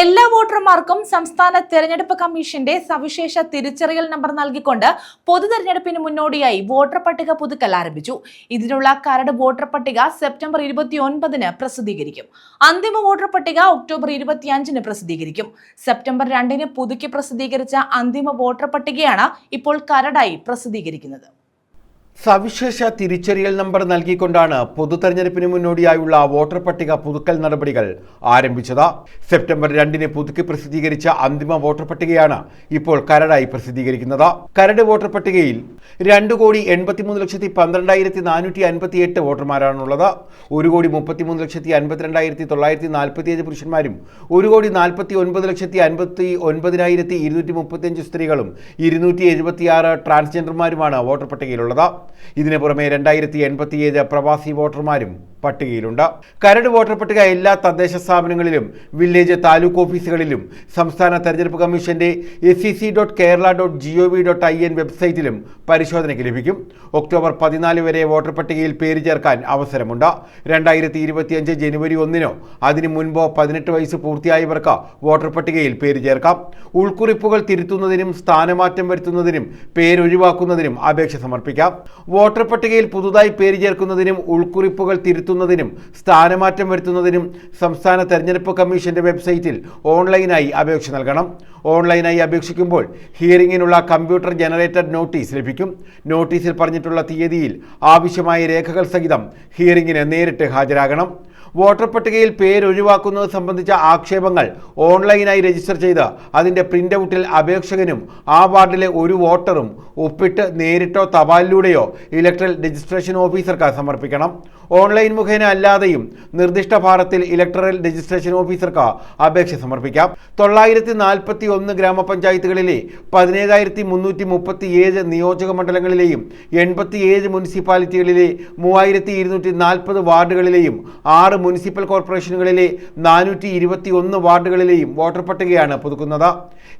എല്ലാ വോട്ടർമാർക്കും സംസ്ഥാന തെരഞ്ഞെടുപ്പ് കമ്മീഷന്റെ സവിശേഷ തിരിച്ചറിയൽ നമ്പർ നൽകിക്കൊണ്ട് പൊതു തെരഞ്ഞെടുപ്പിന് മുന്നോടിയായി വോട്ടർ പട്ടിക പുതുക്കൽ ആരംഭിച്ചു. ഇതിനുള്ള കരട് വോട്ടർ പട്ടിക സെപ്റ്റംബർ ഇരുപത്തിയൊൻപതിന് പ്രസിദ്ധീകരിക്കും. അന്തിമ വോട്ടർ പട്ടിക ഒക്ടോബർ ഇരുപത്തിയഞ്ചിന് പ്രസിദ്ധീകരിക്കും. സെപ്റ്റംബർ രണ്ടിന് പുതുക്കി പ്രസിദ്ധീകരിച്ച അന്തിമ വോട്ടർ പട്ടികയാണ് ഇപ്പോൾ കരടായി പ്രസിദ്ധീകരിക്കുന്നത്. സവിശേഷ തിരിച്ചറിയൽ നമ്പർ നൽകിക്കൊണ്ടാണ് പൊതു തെരഞ്ഞെടുപ്പിന് മുന്നോടിയായുള്ള വോട്ടർ പട്ടിക പുതുക്കൽ നടപടികൾ ആരംഭിച്ചത്. സെപ്റ്റംബർ രണ്ടിന് പുതുക്കി പ്രസിദ്ധീകരിച്ച അന്തിമ വോട്ടർ പട്ടികയാണ് ഇപ്പോൾ കരടായി പ്രസിദ്ധീകരിക്കുന്നത്. കരട് വോട്ടർ പട്ടികയിൽ രണ്ട് കോടി എൺപത്തിമൂന്ന് ലക്ഷത്തി പന്ത്രണ്ടായിരത്തി നാനൂറ്റി അൻപത്തി എട്ട് വോട്ടർമാരാണുള്ളത്. ഒരു കോടി മുപ്പത്തിമൂന്ന് ലക്ഷത്തി അൻപത്തിരണ്ടായിരത്തി തൊള്ളായിരത്തി നാൽപ്പത്തിയേഴ് പുരുഷന്മാരും ഒരു കോടി നാൽപ്പത്തി ഒൻപത് ലക്ഷത്തി അൻപത്തി ഒൻപതിനായിരത്തി ഇരുന്നൂറ്റി മുപ്പത്തിയഞ്ച് സ്ത്രീകളും ഇരുന്നൂറ്റി എഴുപത്തിയാറ് ട്രാൻസ്ജെൻഡർമാരുമാണ് വോട്ടർ പട്ടികയിലുള്ളത്. ഇതിന് പുറമെ രണ്ടായിരത്തി എൺപത്തിയേഴ് പ്രവാസി വോട്ടർമാരും പട്ടികയിലുണ്ട്. കരട് വോട്ടർ പട്ടിക എല്ലാ തദ്ദേശ സ്ഥാപനങ്ങളിലും വില്ലേജ് താലൂക്ക് ഓഫീസുകളിലും സംസ്ഥാന തെരഞ്ഞെടുപ്പ് കമ്മീഷന്റെ S C C dot Kerala dot G O V dot I N വെബ്സൈറ്റിലും പരിശോധനയ്ക്ക് ലഭിക്കും. ഒക്ടോബർ പതിനാല് വരെ വോട്ടർ പട്ടികയിൽ പേര് ചേർക്കാൻ അവസരമുണ്ട്. രണ്ടായിരത്തി ഇരുപത്തിയഞ്ച് ജനുവരി ഒന്നിനോ അതിനു മുൻപോ പതിനെട്ട് വയസ്സ് പൂർത്തിയായവർക്ക് വോട്ടർ പട്ടികയിൽ പേര് ചേർക്കാം. ഉൾക്കുറിപ്പുകൾ തിരുത്തുന്നതിനും സ്ഥാനമാറ്റം വരുത്തുന്നതിനും പേരൊഴിവാക്കുന്നതിനും അപേക്ഷ സമർപ്പിക്കാം. വോട്ടർ പട്ടികയിൽ പുതുതായി പേര് ചേർക്കുന്നതിനും ഉൾക്കുറിപ്പുകൾ തിരുത്തുന്നതിനും സ്ഥാനമാറ്റം വരുത്തുന്നതിനും സംസ്ഥാന തെരഞ്ഞെടുപ്പ് കമ്മീഷന്റെ വെബ്സൈറ്റിൽ ഓൺലൈനായി അപേക്ഷ നൽകണം. ഓൺലൈനായി അപേക്ഷിക്കുമ്പോൾ ഹിയറിംഗിനുള്ള കമ്പ്യൂട്ടർ ജനറേറ്റഡ് നോട്ടീസ് ലഭിക്കും. നോട്ടീസിൽ പറഞ്ഞിട്ടുള്ള തീയതിയിൽ ആവശ്യമായ രേഖകൾ സഹിതം ഹിയറിംഗിന് നേരിട്ട് ഹാജരാകണം. വോട്ടർ പട്ടികയിൽ പേരൊഴിവാക്കുന്നത് സംബന്ധിച്ച ആക്ഷേപങ്ങൾ ഓൺലൈനായി രജിസ്റ്റർ ചെയ്ത് അതിന്റെ പ്രിന്റ് ഔട്ടിൽ അപേക്ഷകനും ആ വാർഡിലെ ഒരു വോട്ടറും ഒപ്പിട്ട് നേരിട്ടോ തപാലിലൂടെയോ ഇലക്ട്രൽ രജിസ്ട്രേഷൻ ഓഫീസർക്ക് സമർപ്പിക്കണം. ഓൺലൈൻ മുഖേന അല്ലാതെയും നിർദ്ദിഷ്ട ഭാരത്തിൽ ഇലക്ടറൽ രജിസ്ട്രേഷൻ ഓഫീസർക്ക് അപേക്ഷ സമർപ്പിക്കാം. തൊള്ളായിരത്തി നാൽപ്പത്തി ഒന്ന് ഗ്രാമപഞ്ചായത്തുകളിലെ പതിനേഴായിരത്തി മുന്നൂറ്റി മുപ്പത്തി ഏഴ് നിയോജക മണ്ഡലങ്ങളിലെയും എൺപത്തിയേഴ് മുനിസിപ്പാലിറ്റികളിലെ മൂവായിരത്തി ഇരുന്നൂറ്റി നാൽപ്പത് വാർഡുകളിലെയും ആറ് മുനിസിപ്പൽ കോർപ്പറേഷനുകളിലെ നാനൂറ്റി ഇരുപത്തി ഒന്ന് വാർഡുകളിലെയും വോട്ടർ പട്ടികയാണ് പുതുക്കുന്നത്.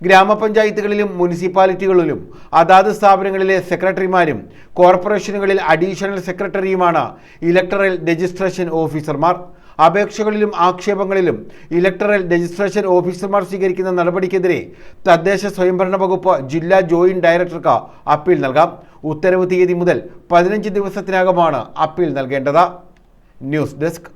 ഗ്രാമപഞ്ചായത്തുകളിലും മുനിസിപ്പാലിറ്റികളിലും അതാത് സ്ഥാപനങ്ങളിലെ സെക്രട്ടറിമാരും കോർപ്പറേഷനുകളിൽ അഡീഷണൽ സെക്രട്ടറിയുമാണ് ഇലക്ടറൽ രജിസ്ട്രേഷൻ ഓഫീസർമാർ. അപേക്ഷകളിലും ആക്ഷേപങ്ങളിലും ഇലക്ടറൽ രജിസ്ട്രേഷൻ ഓഫീസർമാർ സ്വീകരിക്കുന്ന നടപടിക്കെതിരെ തദ്ദേശ സ്വയംഭരണ വകുപ്പ് ജില്ലാ ജോയിന്റ് ഡയറക്ടർക്ക് അപ്പീൽ നൽകാം. ഉത്തരവ് തീയതി മുതൽ പതിനഞ്ച് ദിവസത്തിനകമാണ് അപ്പീൽ നൽകേണ്ടത്. News desk